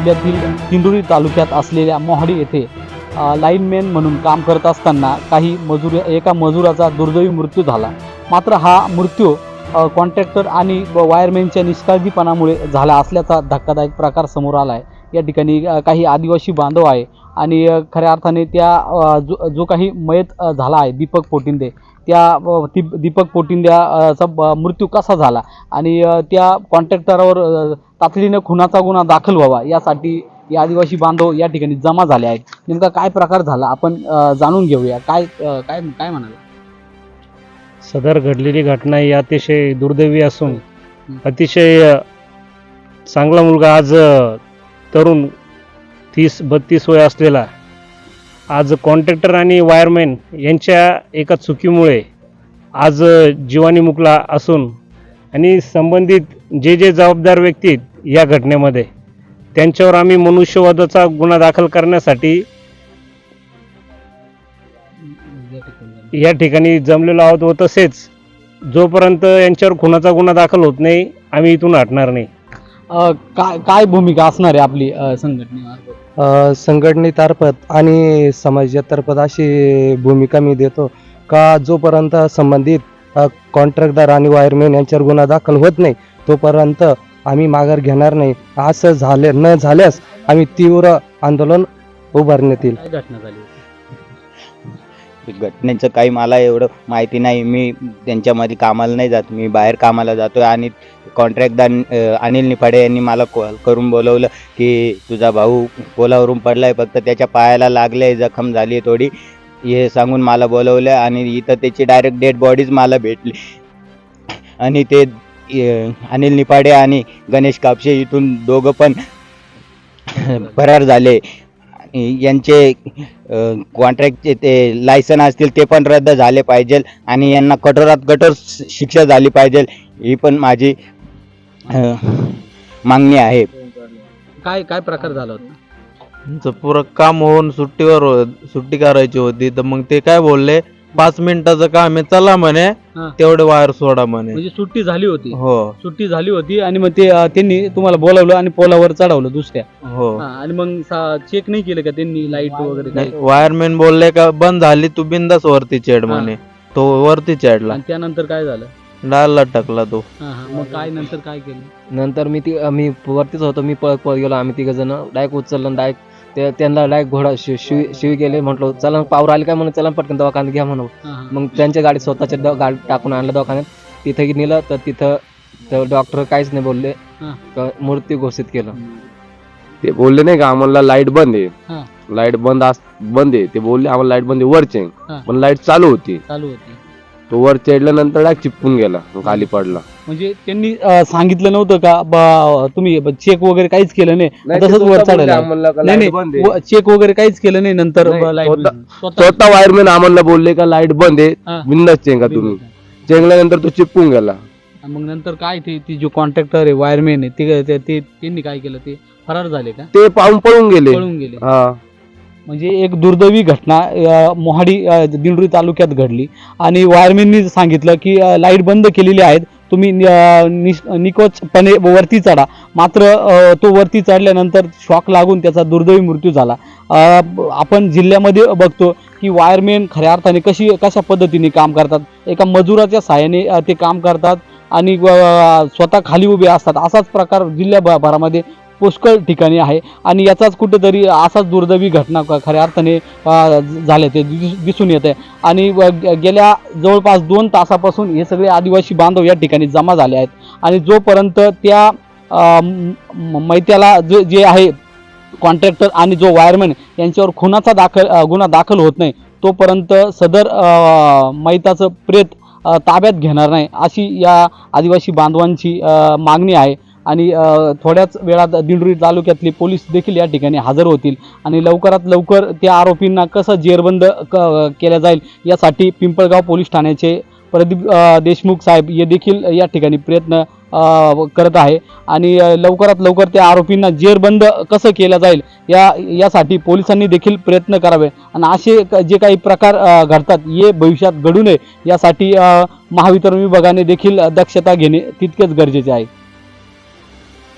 जिल्ह्यातील दिंडोरी तालुक्यात असलेल्या मोहाडी येथे लाईनमॅन म्हणून काम करत असताना काही मजूर एका मजुराचा दुर्दैवी मृत्यू झाला. मात्र हा मृत्यू कॉन्ट्रॅक्टर आणि वायरमॅनच्या निष्काळजीपणामुळे झाला असल्याचा धक्कादायक प्रकार समोर आला आहे या ठिकाणी काही आदिवासी बांधव आहे आणि खऱ्या अर्थाने त्या जो जो काही मयत झाला आहे दीपक पोटिंदे त्या दीपक पोटिंद्याचा ब- मृत्यू कसा झाला? आणि त्या कॉन्ट्रॅक्टरवर तातडीनं खुनाचा गुन्हा दाखल व्हावा. यासाठी हे आदिवासी बांधव या ठिकाणी जमा झाले आहेत. नेमका काय प्रकार झाला? आपण जाणून घेऊया. काय काय काय म्हणाल? सदर घडलेली घटना ही अतिशय दुर्दैवी असून. अतिशय चांगला मुलगा आज तरुण तीस बत्तीस वय असलेला आज कॉन्ट्रॅक्टर आणि वायरमॅन यांच्या एका चुकीमुळे आज जीवानी मुकला असून आणि संबंधित जे जे जबाबदार व्यक्ती या घटनेमध्ये. त्यांच्यावर आम्ही मनुष्यवधाचा गुन्हा दाखल करण्यासाठी या ठिकाणी जमलेलो आहोत व तसेच जोपर्यंत यांच्यावर खुनाचा गुन्हा दाखल होत नाही आम्ही इथून हटणार नाही. काय काय भूमिका असणार आहे आपली संघटनेमार्फत? अ, संघटनेतर्फत आणि समाजातर्फत अशी भूमिका मी देतो का जोपर्यंत संबंधित अ, कॉन्ट्रॅक्टदार आणि वायरमॅन यांच्यावर गुन्हा दाखल होत नाही तोपर्यंत आम्ही माघार घेणार नाही. असं झाले न झाल्यास आम्ही तीव्र आंदोलन उभारण्यात येईल. काय घटना झाली होती? घटनेचं काही मला एवढं माहिती नाही. मी त्यांच्यामध्ये कामाला नाही जात. मी बाहेर कामाला जातो आणि कॉन्ट्रॅक्टदार अं, अनिल निफाडे यांनी मला कॉल करून बोलवलं की तुझा भाऊ पोलावरून पडलाय फक्त त्याच्या पायाला लागले जखम झाली आहे थोडी. हे सांगून मला बोलवलं आणि इथं त्याची डायरेक्ट डेड बॉडीज मला भेटली. आणि ते अनिल निफाडे आणि गणेश कापशे इथून दोघं पण फरार झाले. आणि यांचे कॉन्ट्रॅक्टचे ते लायसन असतील ते पण रद्द झाले पाहिजे आणि यांना कठोरात कठोर शिक्षा झाली पाहिजे ही पण माझी मागणी आहे. काय काय प्रकार झाला होता? पुरं काम होऊन सुट्टीवर हो- सुट्टी करायची होती तर मग ते काय बोलले? पाच मिनिटाचं काम आहे चला म्हणे हा. तेवढे वायर सोडा म्हणे. म्हणजे सुट्टी झाली होती. हो. सुट्टी झाली होती आणि मग ते अ, त्यांनी तुम्हाला बोलावलं आणि पोलावर चढवलं दुसऱ्या. हो. हा, आणि मग चेक नाही केलं का त्यांनी लाइट वगैरे काही वायरमॅन बोलले का बंद झाली तू बिंदास वरती चढ म्हणे. तो वरती चढला. आणि त्यानंतर काय झालं? डालला टाकला तो. हा हा. मग काय नंतर काय केलं? नंतर मी ती मी वरतीच होतो मी पळत पळत गेलो. आम्ही तिघ जण डायरेक्ट उचललं डायरेक्ट ते त्यांना डायरेक्ट घोडा शिव शिवी शिवी गेले म्हटलं चला पावर आले काय म्हणून? चला पटकन दवाखान्यात घ्या म्हणून. मग त्यांच्या गाडी स्वतःच्या द- गाडी टाकून आणलं दवाखान्यात. तिथे नेलं तर तिथं डॉक्टर काहीच नाही बोलले. हा. क- मृत्यू घोषित केलं. ते बोलले नाही का आम्हाला लाइट बंद हा. आहे लाइट बंद अस बंद आहे. ते बोलले आम्हाला लाइट बंद आहे वरचे. हा. पण लाइट चालू होती. चालू होती. तो वर चढल्यानंतर डायरेक्ट चिपकून गेला खाली पडला. म्हणजे त्यांनी अ, सांगितलं नव्हतं का बा तुम्ही चेक वगैरे काहीच केलं नाही? नाही, तसंच वर स्वतः बोलले चढायला. आम्हाला का नाही लाइट बंद आहे. नाही चेक वगैरे काहीच केलं नाही नंतर नाही, ब- लाइट स्वतः- बिल. स्वतः स्वतः वायरमॅन आम्हाला बोलले का लाइट बंद आहे. बिंदास चेंगा तुम्ही. चेंगल्यानंतर तो चिपकून गेला. मग नंतर काय ते ती जो कॉन्ट्रॅक्टर आहे वायरमॅन आहे ते ते- ते त्यांनी काय केलं? ते फरार झाले का? ते पाहून पळून गेले. पळून गेले. हा. म्हणजे एक दुर्दैवी घटना मोहाडी दिंडोरी तालुक्यात घडली. आणि वायरमेननी सांगितलं की लाइट बंद केलेली आहेत. तुम्ही अ, निकोचपणे वरती चढा. मात्र तो वरती चढल्यानंतर शॉक लागून त्याचा दुर्दैवी मृत्यू झाला. आपण जिल्ह्यामध्ये बघतो की वायरमेन खऱ्या अर्थाने कशी कशा पद्धतीने काम करतात? एका मजुराच्या सहाय्याने ते काम करतात आणि स्वतः खाली उभे असतात. असाच प्रकार जिल्ह्याभरामध्ये पुष्कळ ठिकाणी आहे. आणि याचाच कुठेतरी असाच दुर्दैवी घटना खऱ्या अर्थाने झाल्या ते दिसून येत आहे. आणि व- गेल्या जवळपास दोन तासापासून हे सगळे आदिवासी बांधव या ठिकाणी जमा झाले आहेत. आणि जोपर्यंत त्या मैत्याला जे जे आहे कॉन्ट्रॅक्टर आणि जो वायरमॅन यांच्यावर खुनाचा दाखल गुन्हा दाखल होत नाही तोपर्यंत सदर मैताचं प्रेत ताब्यात घेणार नाही अशी या आदिवासी बांधवांची मागणी आहे. आणि थोड्याच वेळात दिंडोरी तालुक्यातले पोलीस देखील या ठिकाणी हजर होतील. आणि लवकरात लवकर त्या आरोपींना कसं जेरबंद क केल्या जाईल यासाठी पिंपळगाव पोलीस ठाण्याचे प्रदीप देशमुख साहेब हे देखील या ठिकाणी प्रयत्न करत आहे. आणि लवकरात लवकर त्या आरोपींना जेरबंद कसं केलं जाईल या यासाठी पोलिसांनी देखील प्रयत्न करावे. आणि असे जे काही प्रकार घडतात हे भविष्यात घडू नये यासाठी महावितरण विभागाने देखील दक्षता घेणे तितकेच गरजेचे आहे.